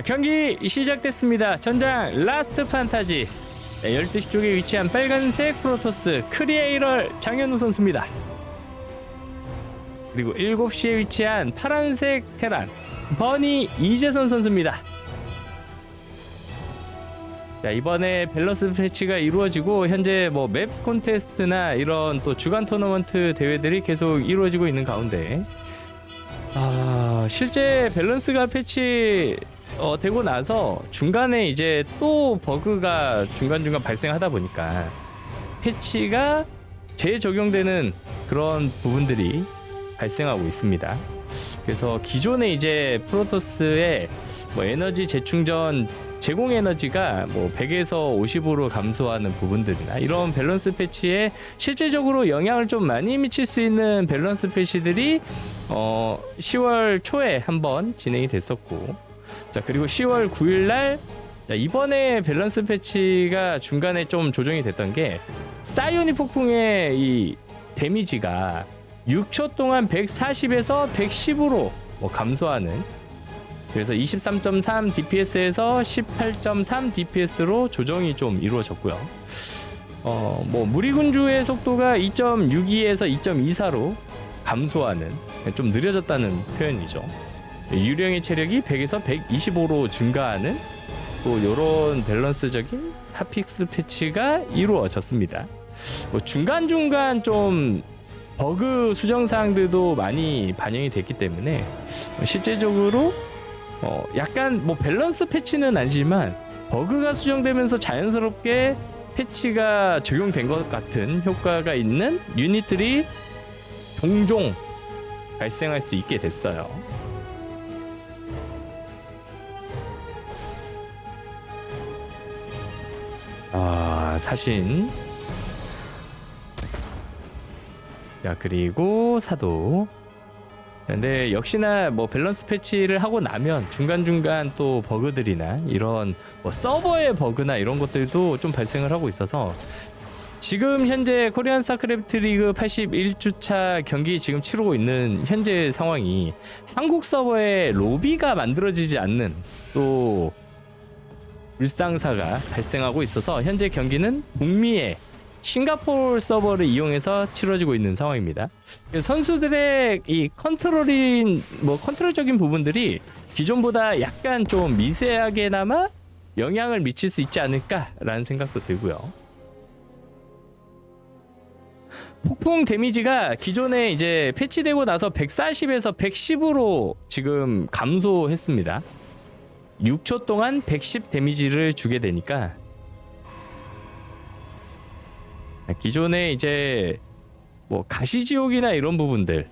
자, 경기 시작됐습니다. 전장 라스트 판타지. 네, 12시 쪽에 위치한 빨간색 프로토스 크리에이럴 장현우 선수입니다. 그리고 7시에 위치한 파란색 테란 버니 이재선 선수입니다. 자, 이번에 밸런스 패치가 이루어지고 현재 뭐 맵 콘테스트나 이런 또 주간 토너먼트 대회들이 계속 이루어지고 있는 가운데 아, 실제 밸런스가 패치 어, 되고 나서 중간에 이제 또 버그가 중간중간 발생하다 보니까 패치가 재적용되는 그런 부분들이 발생하고 있습니다. 그래서 기존에 이제 프로토스의 뭐 에너지 재충전 제공 에너지가 뭐 100에서 50으로 감소하는 부분들이나 이런 밸런스 패치에 실제적으로 영향을 좀 많이 미칠 수 있는 밸런스 패치들이 어 10월 초에 한번 진행이 됐었고 자 그리고 10월 9일 날 자, 이번에 밸런스 패치가 중간에 좀 조정이 됐던 게 사이오닉 폭풍의 이 데미지가 6초 동안 140에서 110으로 뭐 감소하는 그래서 23.3 DPS에서 18.3 DPS로 조정이 좀 이루어졌고요. 어, 뭐 무리군주의 속도가 2.62에서 2.24로 감소하는 좀 느려졌다는 표현이죠. 유령의 체력이 100에서 125로 증가하는 또 이런 밸런스적인 핫픽스 패치가 이루어졌습니다. 뭐 중간중간 좀 버그 수정 사항들도 많이 반영이 됐기 때문에 실제적으로 어 약간 뭐 밸런스 패치는 아니지만 버그가 수정되면서 자연스럽게 패치가 적용된 것 같은 효과가 있는 유닛들이 종종 발생할 수 있게 됐어요. 아 사신. 자 그리고 사도. 근데 역시나 뭐 밸런스 패치를 하고 나면 중간중간 또 버그들이나 이런 뭐 서버의 버그나 이런 것들도 좀 발생을 하고 있어서 지금 현재 코리안 스타크래프트 리그 81주차 경기 지금 치르고 있는 현재 상황이 한국 서버에 로비가 만들어지지 않는 또 불상사가 발생하고 있어서 현재 경기는 북미의 싱가포르 서버를 이용해서 치러지고 있는 상황입니다. 선수들의 이 컨트롤인 뭐 컨트롤적인 부분들이 기존보다 약간 좀 미세하게나마 영향을 미칠 수 있지 않을까라는 생각도 들고요. 폭풍 데미지가 기존에 이제 패치되고 나서 140에서 110으로 지금 감소했습니다. 6초 동안 110 데미지를 주게 되니까 기존에 이제 뭐 가시지옥이나 이런 부분들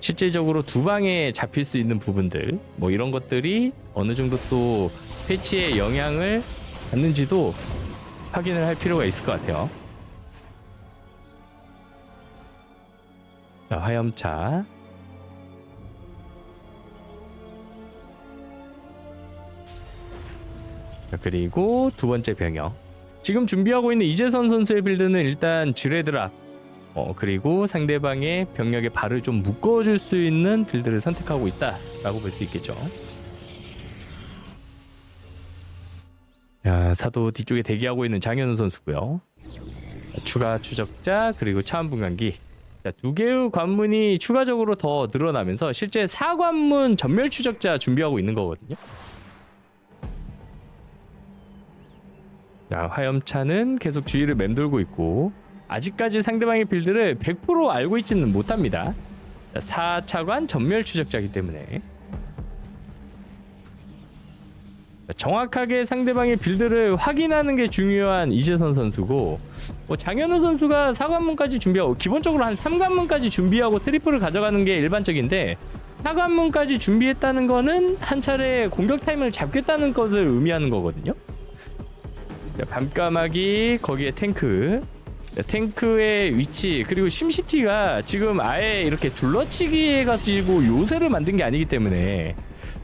실제적으로 두 방에 잡힐 수 있는 부분들 뭐 이런 것들이 어느 정도 또 패치에 영향을 받는지도 확인을 할 필요가 있을 것 같아요. 자, 화염차 자, 그리고 두 번째 병역 지금 준비하고 있는 이재선 선수의 빌드는 일단 지뢰드랍 어, 그리고 상대방의 병력의 발을 좀 묶어줄 수 있는 빌드를 선택하고 있다라고 볼 수 있겠죠. 야, 사도 뒤쪽에 대기하고 있는 장현우 선수고요. 추가 추적자 그리고 차원 분간기 자, 두 개의 관문이 추가적으로 더 늘어나면서 실제 사관문 전멸 추적자 준비하고 있는 거거든요. 자, 화염차는 계속 주위를 맴돌고 있고 아직까지 상대방의 빌드를 100% 알고 있지는 못합니다. 자, 4차관 전멸 추적자이기 때문에 자, 정확하게 상대방의 빌드를 확인하는 게 중요한 이재선 선수고 뭐 장현우 선수가 4관문까지 준비하고 기본적으로 한 3관문까지 준비하고 트리플을 가져가는 게 일반적인데 4관문까지 준비했다는 거는 한 차례 공격 타임을 잡겠다는 것을 의미하는 거거든요. 자, 밤까마귀 거기에 탱크 자, 탱크의 위치 그리고 심시티가 지금 아예 이렇게 둘러치기 해 가지고 요새를 만든 게 아니기 때문에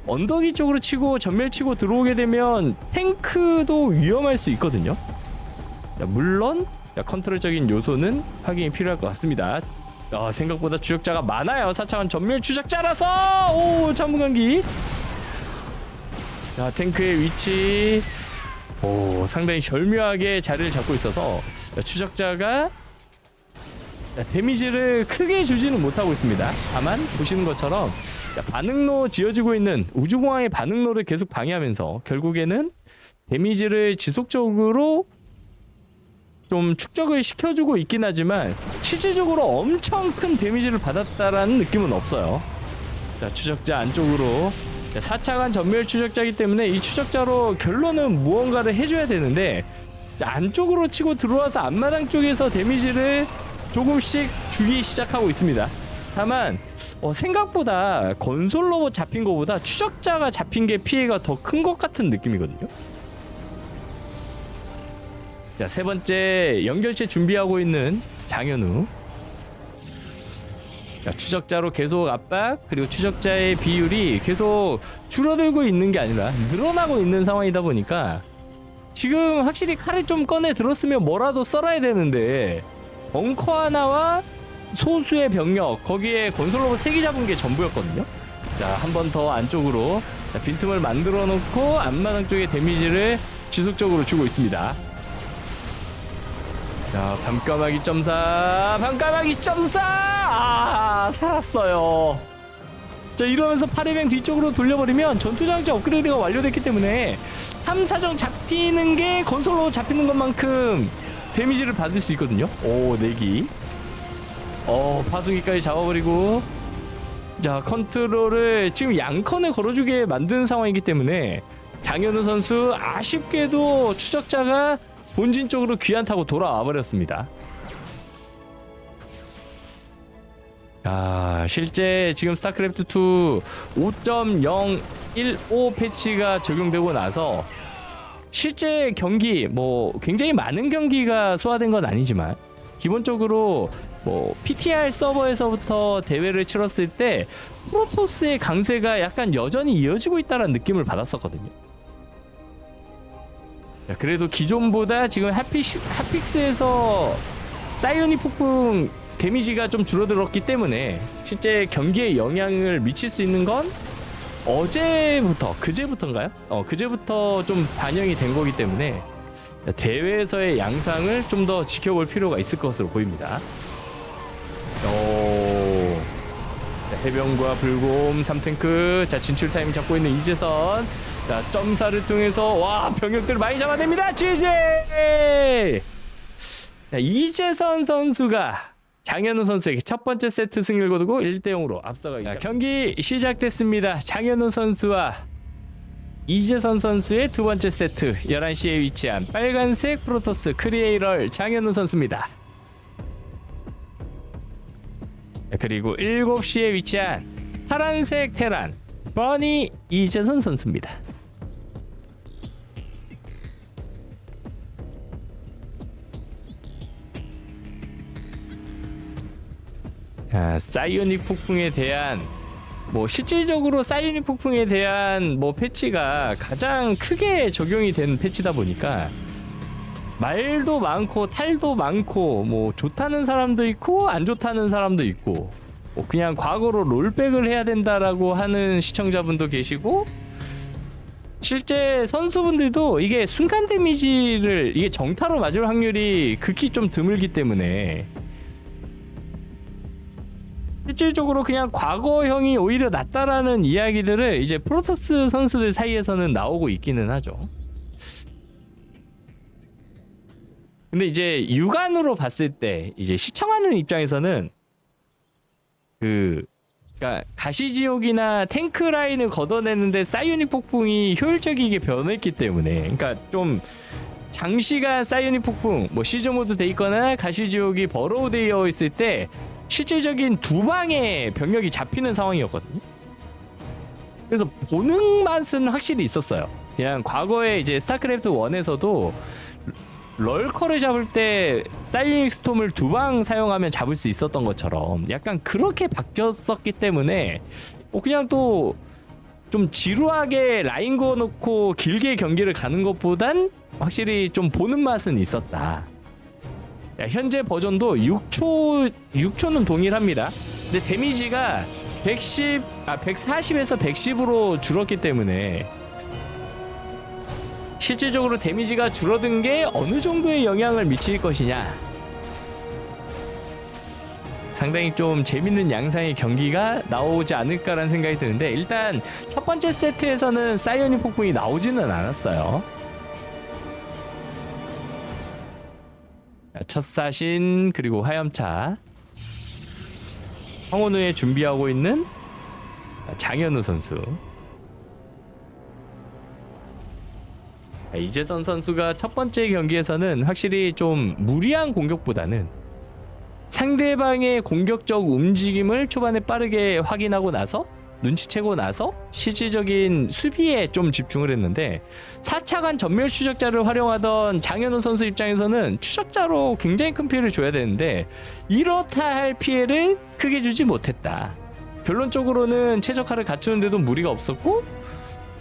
언덕이 쪽으로 치고 전멸 치고 들어오게 되면 탱크도 위험할 수 있거든요. 자, 물론 자, 컨트롤적인 요소는 확인이 필요할 것 같습니다. 아, 생각보다 추적자가 많아요. 4차원 전멸 추적자라서 오 참무관기 자, 탱크의 위치. 오, 상당히 절묘하게 자리를 잡고 있어서 자, 추적자가 자, 데미지를 크게 주지는 못하고 있습니다. 다만 보시는 것처럼 자, 반응로 지어지고 있는 우주공항의 반응로를 계속 방해하면서 결국에는 데미지를 지속적으로 좀 축적을 시켜주고 있긴 하지만 실질적으로 엄청 큰 데미지를 받았다라는 느낌은 없어요. 자, 추적자 안쪽으로 4차간 전멸 추적자이기 때문에 이 추적자로 결론은 무언가를 해줘야 되는데 안쪽으로 치고 들어와서 앞마당 쪽에서 데미지를 조금씩 주기 시작하고 있습니다. 다만 어, 생각보다 건솔 로봇 잡힌 것보다 추적자가 잡힌 게 피해가 더 큰 것 같은 느낌이거든요. 자, 세 번째 연결체 준비하고 있는 장현우. 자, 추적자로 계속 압박 그리고 추적자의 비율이 계속 줄어들고 있는 게 아니라 늘어나고 있는 상황이다 보니까 지금 확실히 칼을 좀 꺼내 들었으면 뭐라도 썰어야 되는데 벙커 하나와 소수의 병력 거기에 건설로봇 3개 잡은 게 전부였거든요. 자 한 번 더 안쪽으로 자, 빈틈을 만들어 놓고 앞마당 쪽에 데미지를 지속적으로 주고 있습니다 자, 밤까마귀 점사, 밤까마귀 점사! 아, 살았어요. 자, 이러면서 파리뱅 뒤쪽으로 돌려버리면 전투장치 업그레이드가 완료됐기 때문에 탐사정 잡히는 게 건설로 잡히는 것만큼 데미지를 받을 수 있거든요. 오, 내기. 어, 파수기까지 잡아버리고. 자, 컨트롤을 지금 양컨을 걸어주게 만든 상황이기 때문에 장현우 선수 아쉽게도 추적자가 본진 쪽으로 귀환 타고 돌아와 버렸습니다. 아, 실제 지금 스타크래프트 2 5.015 패치가 적용되고 나서 실제 경기 뭐 굉장히 많은 경기가 소화된 건 아니지만 기본적으로 뭐 PTR 서버에서부터 대회를 치렀을 때 프로토스의 강세가 약간 여전히 이어지고 있다는 느낌을 받았었거든요. 야, 그래도 기존보다 지금 핫픽스, 핫픽스에서 사이오닉 폭풍 데미지가 좀 줄어들었기 때문에 실제 경기에 영향을 미칠 수 있는 건 어제부터 그제부터인가요? 어 그제부터 좀 반영이 된 거기 때문에 대회에서의 양상을 좀 더 지켜볼 필요가 있을 것으로 보입니다. 오. 자, 해병과 불곰 3탱크 자 진출 타임 잡고 있는 이재선 자 점사를 통해서 와 병력들 많이 잡아냅니다. GG 자, 이재선 선수가 장현우 선수에게 첫 번째 세트 승리를 거두고 1대 0으로 앞서가기 자, 경기 시작됐습니다. 장현우 선수와 이재선 선수의 두 번째 세트 11시에 위치한 빨간색 프로토스 크리에이럴 장현우 선수입니다. 자, 그리고 7시에 위치한 파란색 테란 버니 이재선 선수입니다. 자, 사이오닉 폭풍에 대한 뭐 실질적으로 사이오닉 폭풍에 대한 뭐 패치가 가장 크게 적용이 된 패치다 보니까 말도 많고 탈도 많고 뭐 좋다는 사람도 있고 안 좋다는 사람도 있고 뭐 그냥 과거로 롤백을 해야 된다라고 하는 시청자분도 계시고 실제 선수분들도 이게 순간 데미지를 이게 정타로 맞을 확률이 극히 좀 드물기 때문에 실질적으로 그냥 과거형이 오히려 낫다라는 이야기들을 이제 프로토스 선수들 사이에서는 나오고 있기는 하죠. 근데 이제 육안으로 봤을 때 이제 시청하는 입장에서는 그 그러니까 가시지옥이나 탱크 라인을 걷어내는데 사이오닉 폭풍이 효율적이게 변했기 때문에 그러니까 좀 장시간 사이오닉 폭풍 뭐 시즈 모드 돼 있거나 가시지옥이 버로우 되어 있을 때 실질적인 두 방의 병력이 잡히는 상황이었거든요. 그래서 보는 맛은 확실히 있었어요. 그냥 과거에 이제 스타크래프트 1에서도 럴커를 잡을 때 사이닉 스톰을 두 방 사용하면 잡을 수 있었던 것처럼 약간 그렇게 바뀌었었기 때문에 뭐 그냥 또 좀 지루하게 라인 그어놓고 길게 경기를 가는 것보단 확실히 좀 보는 맛은 있었다. 야, 현재 버전도 6초 6초는 동일합니다. 근데 데미지가 110, 아 140에서 110으로 줄었기 때문에 실질적으로 데미지가 줄어든 게 어느 정도의 영향을 미칠 것이냐. 상당히 좀 재밌는 양상의 경기가 나오지 않을까라는 생각이 드는데 일단 첫 번째 세트에서는 사이오닉 폭풍이 나오지는 않았어요. 첫 사신 그리고 화염차. 황혼우에 준비하고 있는 장현우 선수. 이재선 선수가 첫 번째 경기에서는 확실히 좀 무리한 공격보다는 상대방의 공격적 움직임을 초반에 빠르게 확인하고 나서 눈치채고 나서 실질적인 수비에 좀 집중을 했는데 4차간 전멸 추적자를 활용하던 장현우 선수 입장에서는 추적자로 굉장히 큰 피해를 줘야 되는데 이렇다 할 피해를 크게 주지 못했다. 결론적으로는 최적화를 갖추는데도 무리가 없었고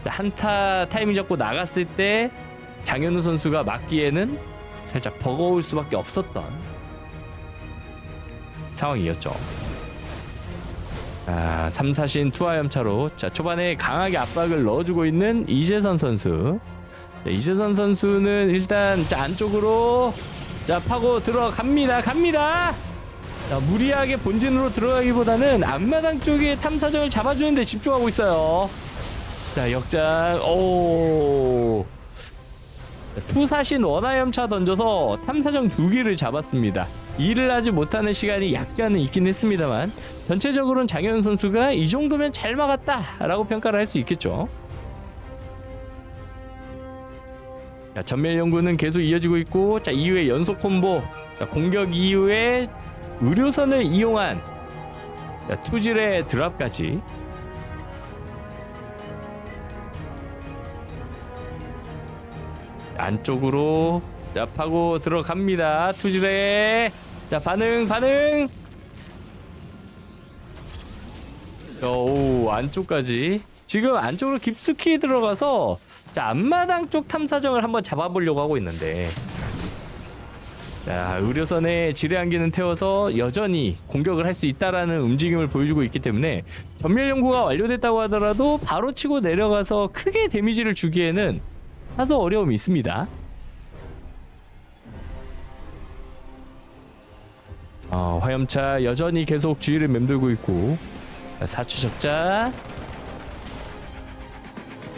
한타 타이밍 잡고 나갔을 때 장현우 선수가 맞기에는 살짝 버거울 수밖에 없었던 상황이었죠. 아, 3, 4신 투하염차로 자 초반에 강하게 압박을 넣어주고 있는 이재선 선수. 네, 이재선 선수는 일단 자 안쪽으로 자 파고 들어갑니다. 갑니다. 자, 무리하게 본진으로 들어가기보다는 앞마당 쪽에 탐사정을 잡아주는데 집중하고 있어요. 자 역장 오 투사신 원하염차 던져서 탐사정 두 개를 잡았습니다. 일을 하지 못하는 시간이 약간은 있긴 했습니다만 전체적으로는 장현 선수가 이 정도면 잘 막았다라고 평가를 할 수 있겠죠. 자, 전멸 연구는 계속 이어지고 있고 자 이후에 연속 콤보 자, 공격 이후에 의료선을 이용한 자, 투질의 드랍까지 안쪽으로 자 파고 들어갑니다. 투질의 자 반응 반응. 오 안쪽까지. 지금 안쪽으로 깊숙이 들어가서 자 앞마당 쪽 탐사정을 한번 잡아보려고 하고 있는데. 자 의료선에 지뢰한기는 태워서 여전히 공격을 할 수 있다라는 움직임을 보여주고 있기 때문에 전멸 연구가 완료됐다고 하더라도 바로 치고 내려가서 크게 데미지를 주기에는 다소 어려움이 있습니다. 어, 화염차 여전히 계속 주위를 맴돌고 있고 자, 사추적자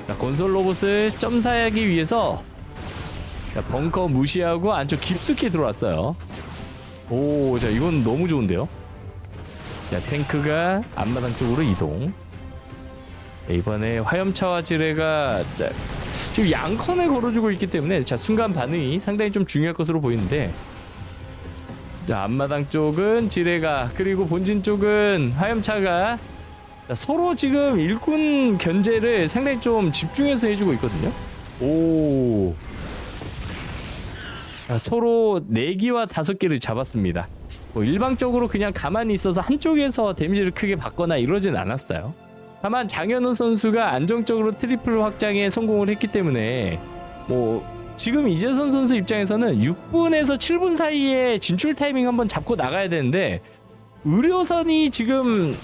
자, 건설 로봇을 점사하기 위해서 자, 벙커 무시하고 안쪽 깊숙이 들어왔어요. 오, 자 이건 너무 좋은데요. 자, 탱크가 앞마당 쪽으로 이동. 자, 이번에 화염차와 지뢰가 자, 지금 양컨을 걸어주고 있기 때문에 자 순간 반응이 상당히 좀 중요할 것으로 보이는데 자 앞마당 쪽은 지뢰가 그리고 본진 쪽은 화염차가 자, 서로 지금 일꾼 견제를 상당히 좀 집중해서 해주고 있거든요. 오. 자, 서로 4기와 5기를 잡았습니다. 뭐 일방적으로 그냥 가만히 있어서 한쪽에서 데미지를 크게 받거나 이러진 않았어요. 다만 장현우 선수가 안정적으로 트리플 확장에 성공을 했기 때문에 뭐 지금 이재선 선수 입장에서는 6분에서 7분 사이에 진출 타이밍 한번 잡고 나가야 되는데 의료선이 지금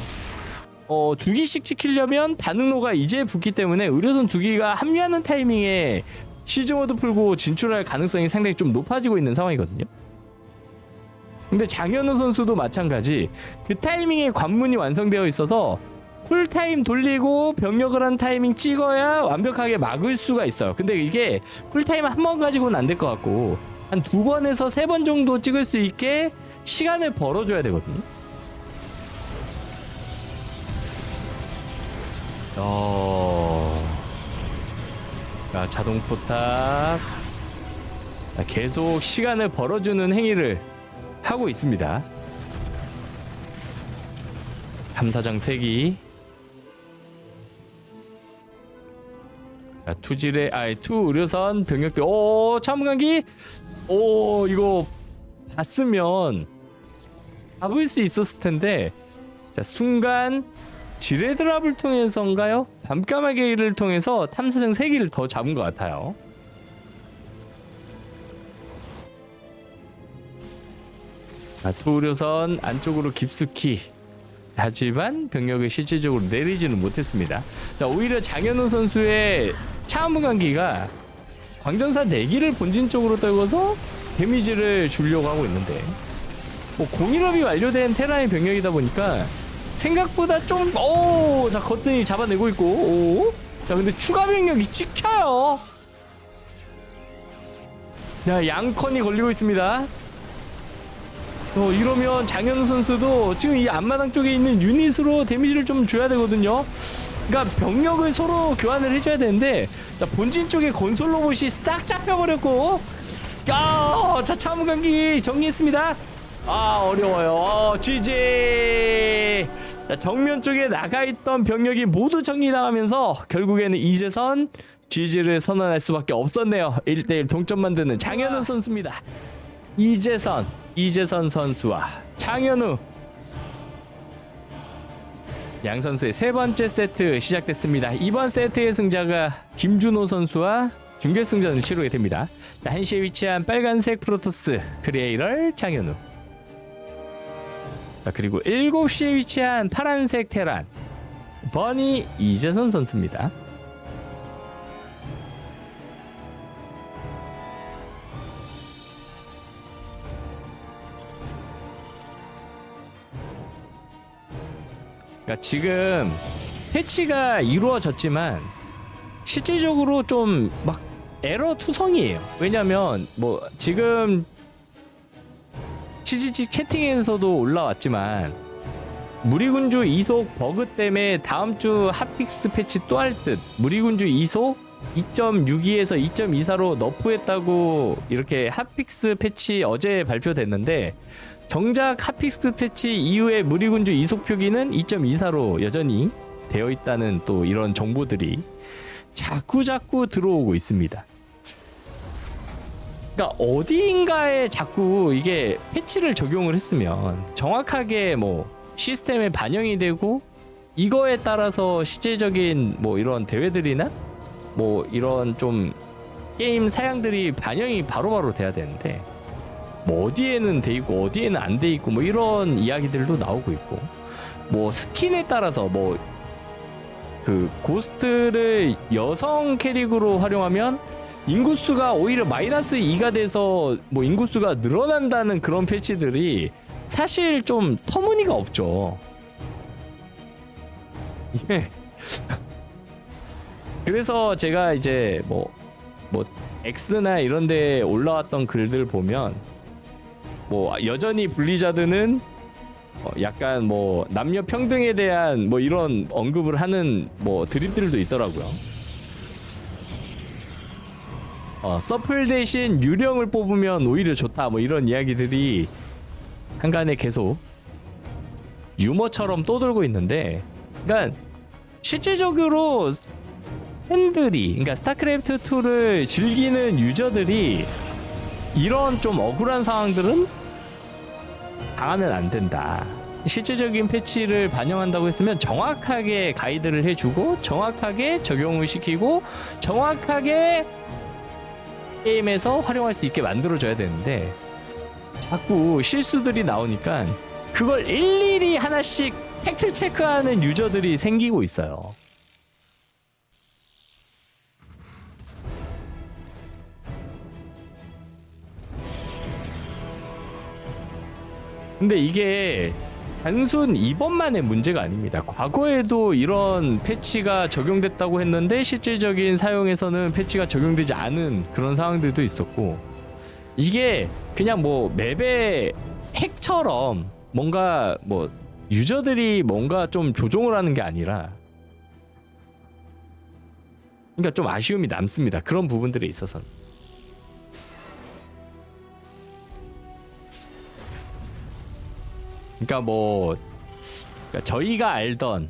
어, 두 기씩 지키려면 반응로가 이제 붙기 때문에 의료선 두 기가 합류하는 타이밍에 시즈모드 풀고 진출할 가능성이 상당히 좀 높아지고 있는 상황이거든요. 근데 장현우 선수도 마찬가지 그 타이밍에 관문이 완성되어 있어서 쿨타임 돌리고 병력을 한 타이밍 찍어야 완벽하게 막을 수가 있어요. 근데 이게 쿨타임 한 번 가지고는 안 될 것 같고 한 두 번에서 세 번 정도 찍을 수 있게 시간을 벌어줘야 되거든요. 어... 자, 자동 포탑. 자, 계속 시간을 벌어주는 행위를 하고 있습니다. 탐사장 3기. 자, 투질의 아이 투 의료선 병력들. 오, 참관기. 오, 이거 봤으면 잡을 수 있었을 텐데. 자, 순간 지뢰 드랍을 통해서인가요? 밤까마귀를 통해서 탐사정 3기를 더 잡은 것 같아요. 자, 투우려선 안쪽으로 깊숙이 하지만 병력을 실질적으로 내리지는 못했습니다. 자, 오히려 장현우 선수의 차은무관기가 광전사 4기를 본진 쪽으로 떨궈서 데미지를 주려고 하고 있는데 뭐 공일업이 완료된 테라의 병력이다 보니까 생각보다 좀 오, 자 거뜬히 잡아내고 있고 오. 자 근데 추가 병력이 찍혀요. 야 양컨이 걸리고 있습니다. 어 이러면 장현우 선수도 지금 이 앞마당 쪽에 있는 유닛으로 데미지를 좀 줘야 되거든요. 그러니까 병력을 서로 교환을 해줘야 되는데 자, 본진 쪽에 건설 로봇이 싹 잡혀버렸고 야, 자 차무강기 정리했습니다. 아 어려워요. 어, GG. 자, 정면 쪽에 나가 있던 병력이 모두 정리당하면서 결국에는 이재선 GG를 선언할 수밖에 없었네요. 1대1 동점 만드는 장현우 선수입니다. 이재선, 이재선 선수와 장현우 양 선수의 세 번째 세트 시작됐습니다. 이번 세트의 승자가 김준호 선수와 준결승전을 치르게 됩니다. 자, 한시에 위치한 빨간색 프로토스 크리에이럴 장현우. 자, 그리고 7시에 위치한 파란색 테란 버니 이재선 선수입니다. 그러니까 지금 패치가 이루어졌지만 실질적으로 좀 막 에러 투성이에요. 왜냐면 뭐 지금 치즈지 채팅에서도 올라왔지만 무리군주 이속 버그 때문에 다음 주 핫픽스 패치 또 할 듯 무리군주 이속 2.62에서 2.24로 너프했다고 이렇게 핫픽스 패치 어제 발표됐는데 정작 핫픽스 패치 이후에 무리군주 이속 표기는 2.24로 여전히 되어 있다는 또 이런 정보들이 자꾸 자꾸 들어오고 있습니다. 그러니까 어디인가에 자꾸 이게 패치를 적용을 했으면 정확하게 뭐 시스템에 반영이 되고 이거에 따라서 실제적인 뭐 이런 대회들이나 뭐 이런 좀 게임 사양들이 반영이 바로바로 돼야 되는데 뭐 어디에는 돼 있고 어디에는 안 돼 있고 뭐 이런 이야기들도 나오고 있고 뭐 스킨에 따라서 뭐 그 고스트를 여성 캐릭으로 활용하면 인구수가 오히려 마이너스 2가 돼서 뭐 인구수가 늘어난다는 그런 패치들이 사실 좀 터무니가 없죠. 예. 그래서 제가 이제 뭐, 뭐, X나 이런 데 올라왔던 글들 보면, 뭐, 여전히 블리자드는 어, 약간 뭐, 남녀 평등에 대한 뭐 이런 언급을 하는 뭐 드립들도 있더라고요. 어, 서플 대신 유령을 뽑으면 오히려 좋다 뭐 이런 이야기들이 한간에 계속 유머처럼 떠돌고 있는데 그러니까 실질적으로 팬들이 그러니까 스타크래프트 2를 즐기는 유저들이 이런 좀 억울한 상황들은 당하면 안 된다. 실질적인 패치를 반영한다고 했으면 정확하게 가이드를 해주고 정확하게 적용을 시키고 정확하게 게임에서 활용할 수 있게 만들어줘야 되는데 자꾸 실수들이 나오니까 그걸 일일이 하나씩 팩트 체크하는 유저들이 생기고 있어요. 근데 이게 단순 이번만의 문제가 아닙니다. 과거에도 이런 패치가 적용됐다고 했는데 실질적인 사용에서는 패치가 적용되지 않은 그런 상황들도 있었고 이게 그냥 뭐 맵의 핵처럼 뭔가 뭐 유저들이 뭔가 좀 조종을 하는 게 아니라 그러니까 좀 아쉬움이 남습니다. 그런 부분들에 있어서는. 그러니까 뭐 그러니까 저희가 알던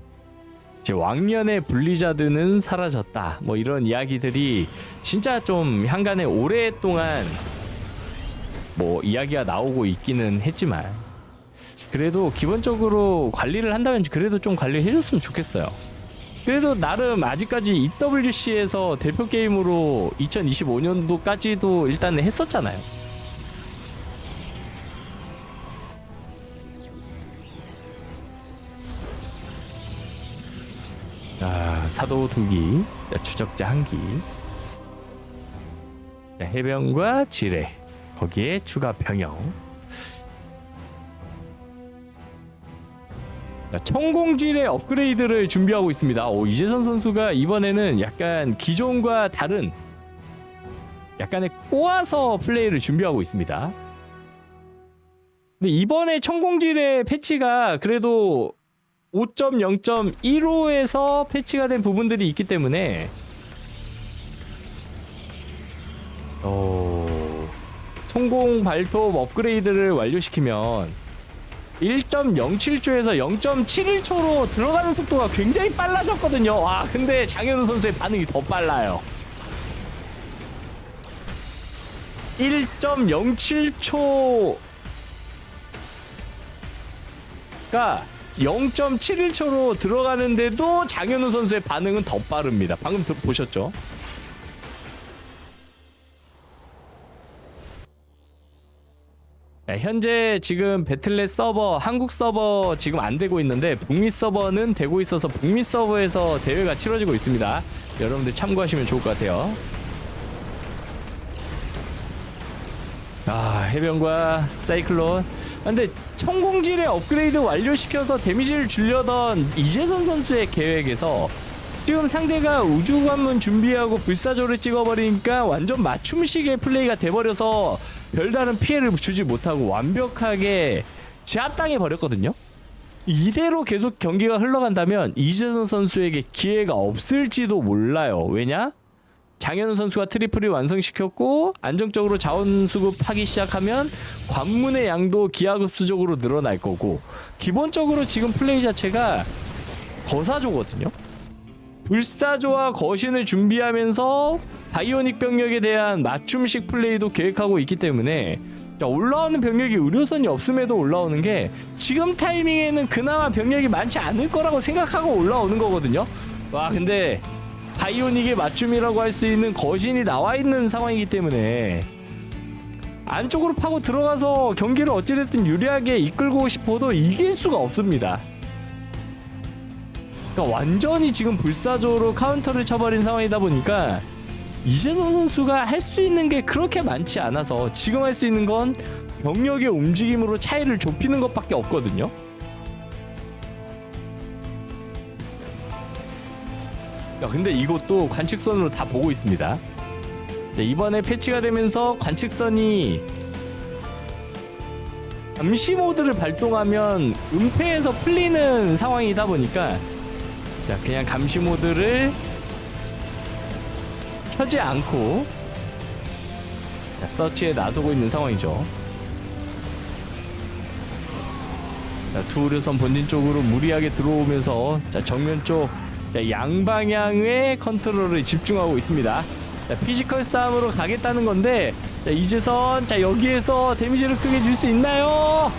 이제 왕년의 분리자드는 사라졌다 뭐 이런 이야기들이 진짜 좀 향간에 오랫동안 뭐 이야기가 나오고 있기는 했지만 그래도 기본적으로 관리를 한다면 그래도 좀 관리해줬으면 좋겠어요. 그래도 나름 아직까지 EWC에서 대표 게임으로 2025년도까지도 일단은 했었잖아요. 사도 두기, 추적자 한 기. 자, 해병과 지뢰 거기에 추가 병영. 자, 천공지뢰 업그레이드를 준비하고 있습니다. 오, 이재선 선수가 이번에는 약간 기존과 다른 약간의 꼬아서 플레이를 준비하고 있습니다. 근데 이번에 천공지뢰 패치가 그래도 5.0.15에서 패치가 된 부분들이 있기 때문에 어... 성공 발톱 업그레이드를 완료시키면 1.07초에서 0.71초로 들어가는 속도가 굉장히 빨라졌거든요. 와, 근데 장현우 선수의 반응이 더 빨라요. 1.07초가 0.71초로 들어가는데도 장현우 선수의 반응은 더 빠릅니다. 방금 들- 보셨죠? 자, 현재 지금 배틀넷 서버 한국 서버 지금 안 되고 있는데 북미 서버는 되고 있어서 북미 서버에서 대회가 치러지고 있습니다. 여러분들 참고하시면 좋을 것 같아요. 아 해병과 사이클론. 아, 근데 천공질의 업그레이드 완료시켜서 데미지를 줄려던 이재선 선수의 계획에서 지금 상대가 우주 관문 준비하고 불사조를 찍어버리니까 완전 맞춤식의 플레이가 돼버려서 별다른 피해를 주지 못하고 완벽하게 제압당해 버렸거든요. 이대로 계속 경기가 흘러간다면 이재선 선수에게 기회가 없을지도 몰라요. 왜냐? 장현우 선수가 트리플을 완성시켰고 안정적으로 자원 수급하기 시작하면 관문의 양도 기하급수적으로 늘어날 거고 기본적으로 지금 플레이 자체가 거사조거든요. 불사조와 거신을 준비하면서 바이오닉 병력에 대한 맞춤식 플레이도 계획하고 있기 때문에 자, 올라오는 병력이 의료선이 없음에도 올라오는 게 지금 타이밍에는 그나마 병력이 많지 않을 거라고 생각하고 올라오는 거거든요. 와 근데 바이오닉의 맞춤이라고 할 수 있는 거신이 나와 있는 상황이기 때문에 안쪽으로 파고 들어가서 경기를 어찌됐든 유리하게 이끌고 싶어도 이길 수가 없습니다. 그러니까 완전히 지금 불사조로 카운터를 쳐버린 상황이다 보니까 이재선 선수가 할 수 있는 게 그렇게 많지 않아서 지금 할 수 있는 건 병력의 움직임으로 차이를 좁히는 것밖에 없거든요. 야, 근데 이것도 관측선으로 다 보고 있습니다. 자, 이번에 패치가 되면서 관측선이 감시 모드를 발동하면 은폐에서 풀리는 상황이다 보니까 자, 그냥 감시 모드를 켜지 않고 자, 서치에 나서고 있는 상황이죠. 자, 투우르선 본진 쪽으로 무리하게 들어오면서 자, 정면 쪽 자, 양방향의 컨트롤을 집중하고 있습니다. 자, 피지컬 싸움으로 가겠다는 건데 자, 이재선 자 여기에서 데미지를 크게 줄 수 있나요?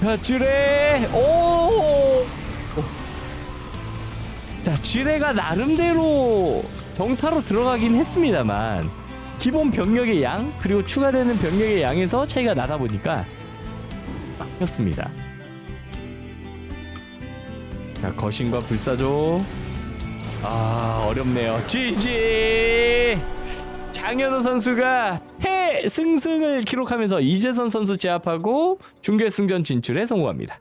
자, 쥐레 오! 자, 쥐레가 나름대로 정타로 들어가긴 했습니다만 기본 병력의 양 그리고 추가되는 병력의 양에서 차이가 나다 보니까 막혔습니다. 자, 거신과 불사조. 아, 어렵네요. GG! 장현우 선수가 패승승을 기록하면서 이재선 선수 제압하고 준결승전 진출에 성공합니다.